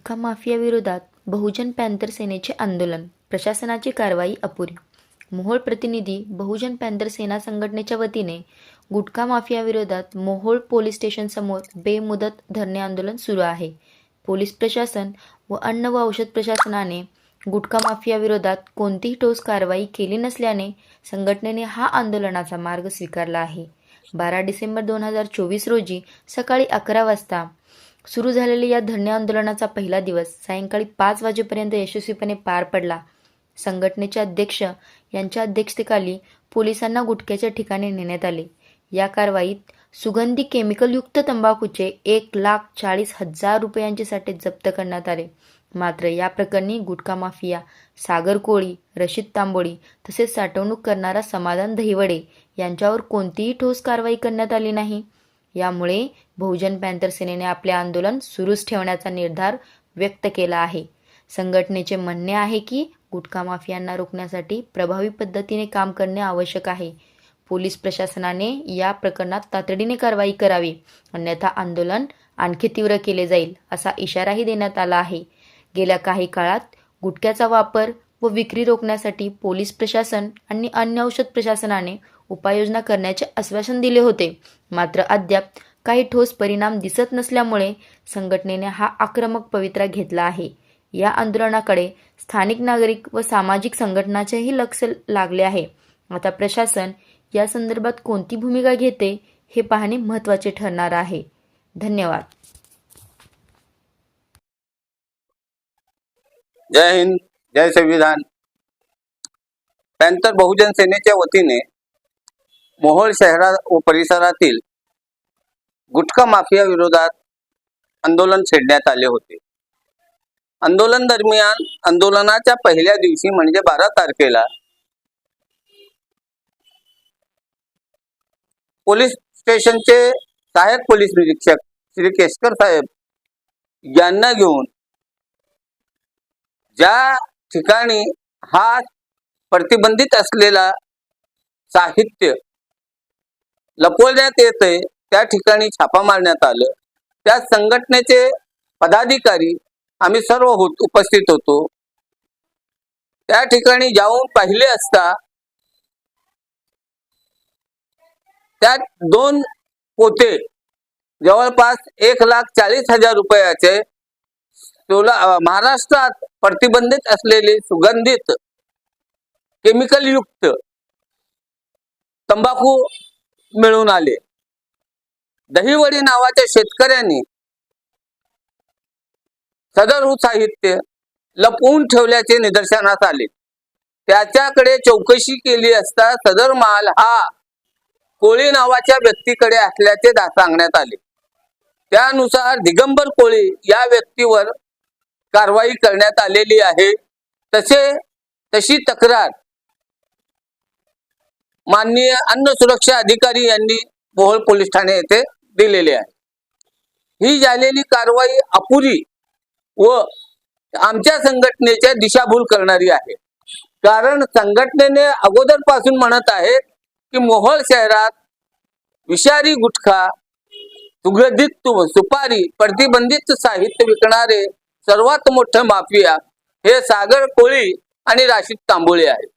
गुटखा माफियाविरोधात बहुजन panther सेनेचे आंदोलन. प्रशासनाची कारवाई अपुरी. मोहोळ प्रतिनिधी बहुजन पॅन्थर सेना संघटनेच्या वतीने गुटखा माफियाविरोधात मोहोळ पोलीस स्टेशनसमोर बेमुदत धरणे आंदोलन सुरू आहे. पोलीस प्रशासन व अन्न व औषध प्रशासनाने गुटखा माफियाविरोधात कोणतीही ठोस कारवाई केली नसल्याने संघटनेने हा आंदोलनाचा मार्ग स्वीकारला आहे. बारा डिसेंबर दोन हजार चोवीस रोजी सकाळी अकरा वाजता सुरू झालेल्या या धरणे आंदोलनाचा पहिला दिवस सायंकाळी पाच वाजेपर्यंत यशस्वीपणे पार पडला. संघटनेचे अध्यक्ष यांच्या अध्यक्षतेखाली पोलिसांना गुटख्याच्या ठिकाणी नेण्यात आले. या कारवाईत सुगंधी केमिकलयुक्त तंबाखूचे एक लाख चाळीस हजार रुपयांचे साठे जप्त करण्यात आले. मात्र या प्रकरणी गुटखा माफिया सागर कोळी रशीद तांबोळी तसेच साठवणूक करणारा समाधान दहिवडे यांच्यावर कोणतीही ठोस कारवाई करण्यात आली नाही. यामुळे बहुजन पॅन्थर सेनेने आपले आंदोलन सुरूच ठेवण्याचा निर्धार व्यक्त केला आहे. संघटनेचे म्हणणे आहे की गुटखा माफियांना रोखण्यासाठी प्रभावी पद्धतीने काम करणे आवश्यक आहे. पोलीस प्रशासनाने या प्रकरणात तातडीने कारवाई करावी. अन्यथा आंदोलन आणखी तीव्र केले जाईल असा इशाराही देण्यात आला आहे. गेल्या काही काळात गुटख्याचा वापर व विक्री रोखण्यासाठी पोलीस प्रशासन आणि अन्य औषध प्रशासनाने उपाययोजना करण्याचे आश्वासन दिले होते. मात्र अद्याप काही ठोस परिणाम दिसत नसल्यामुळे संघटनेने हा आक्रमक पवित्रा घेतला आहे. या आंदोलनाकडे स्थानिक नागरिक व सामाजिक संघटनाचेही लक्ष लागले आहे. आता प्रशासन या संदर्भात कोणती भूमिका घेते हे पाहणे महत्त्वाचे ठरणार आहे. धन्यवाद. जय हिंद जय संविधान. पॅन्थर बहुजन सेनेच्या वतीने मोहोळ शहरा व परिसरातील गुटखा माफिया विरोधात आंदोलन छेडण्यात आले होते. आंदोलन दरम्यान आंदोलनाच्या पहिल्या दिवशी म्हणजे बारा तारखेला पोलीस स्टेशनचे सहाय्यक पोलीस निरीक्षक श्री केसकर साहेब यांना घेऊन ज्या ठिकाणी हा प्रतिबंधित असलेला साहित्य लपवण्यात येते त्या ठिकाणी छापा मारण्यात आलं. त्या संघटनेचे पदाधिकारी आम्ही सर्व होत उपस्थित होतो. त्या ठिकाणी जाऊन पाहिले असता त्यात दोन पोते जवळपास एक लाख चाळीस हजार रुपयाचे सोला महाराष्ट्रात प्रतिबंधित असलेले सुगंधित केमिकल युक्त तंबाखू मिळून आले. दहिवडी नावाच्या शेतकऱ्यांनी सदर साहित्य लपवून ठेवल्याचे निदर्शनास आले. त्याच्याकडे चौकशी केली असता सदर माल हा कोळी नावाच्या व्यक्तीकडे असल्याचे सांगण्यात आले. त्यानुसार दिगंबर कोळी या व्यक्तीवर कारवाई करण्यात आलेली आहे. तसे तशी तक्रार माननीय अन्न सुरक्षा अधिकारी यांनी मोहोळ पोलीस ठाणे येथे दिलेली आहे. ही झालेली कारवाई अपुरी व आमच्या संघटनेच्या दिशाभूल करणारी आहे. कारण संघटनेने अगोदरपासून म्हणत आहे की मोहोळ शहरात विषारी गुटखा सुगंधित सुपारी प्रतिबंधित साहित्य विकणारे सर्वात मोठे माफिया हे सागर कोळी आणि राशीद तांबोळे आहेत.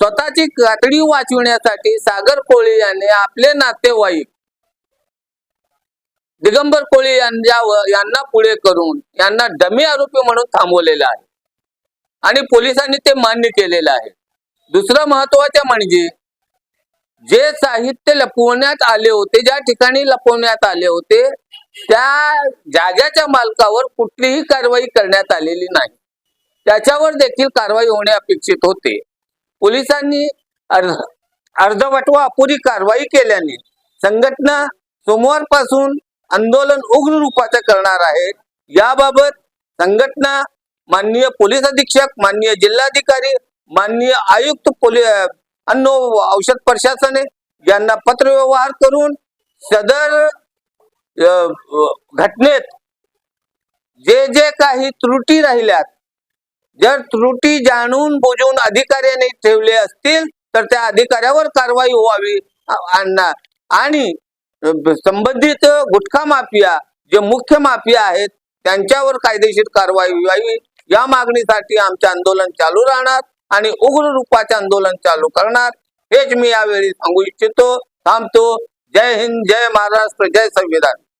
स्वतःची कातडी वाचविण्यासाठी सागर कोळी यांनी आपले नातेवाईक दिगंबर कोळी यांच्यावर यांना पुढे करून यांना डमी आरोपी म्हणून थांबवलेलं आहे. आणि पोलिसांनी ते मान्य केलेलं आहे. दुसरं महत्वाचं म्हणजे जे साहित्य लपवण्यात आले होते ज्या ठिकाणी लपवण्यात आले होते त्या जाग्याच्या मालकावर कुठलीही कारवाई करण्यात आलेली नाही. त्याच्यावर देखील कारवाई होणे अपेक्षित होते. पोलिसांनी अर्ध अर्धवटवा अपुरी कारवाई केल्याने संघटना सोमवारपासून आंदोलन उग्र रूपाचं करणार आहे. याबाबत संघटना माननीय पोलीस अधीक्षक माननीय जिल्हाधिकारी माननीय आयुक्त पोलीस अन्न औषध प्रशासने यांना पत्रव्यवहार करून सदर घटनेत जे जे काही त्रुटी राहिल्यात जर त्रुटी जाणून बुजून अधिकाऱ्याने ठेवले असतील तर त्या अधिकाऱ्यावर कारवाई व्हावी आणणार. आणि- आणि संबंधित गुटखा माफिया जे मुख्य माफिया आहेत त्यांच्यावर कायदेशीर कारवाई व्हावी. या मागणीसाठी आमचे आंदोलन चालू राहणार आणि उग्र रूपाचे आंदोलन चालू करणार. हेच मी यावेळी सांगू इच्छितो. थांबतो. जय हिंद जय महाराष्ट्र जय संविधान.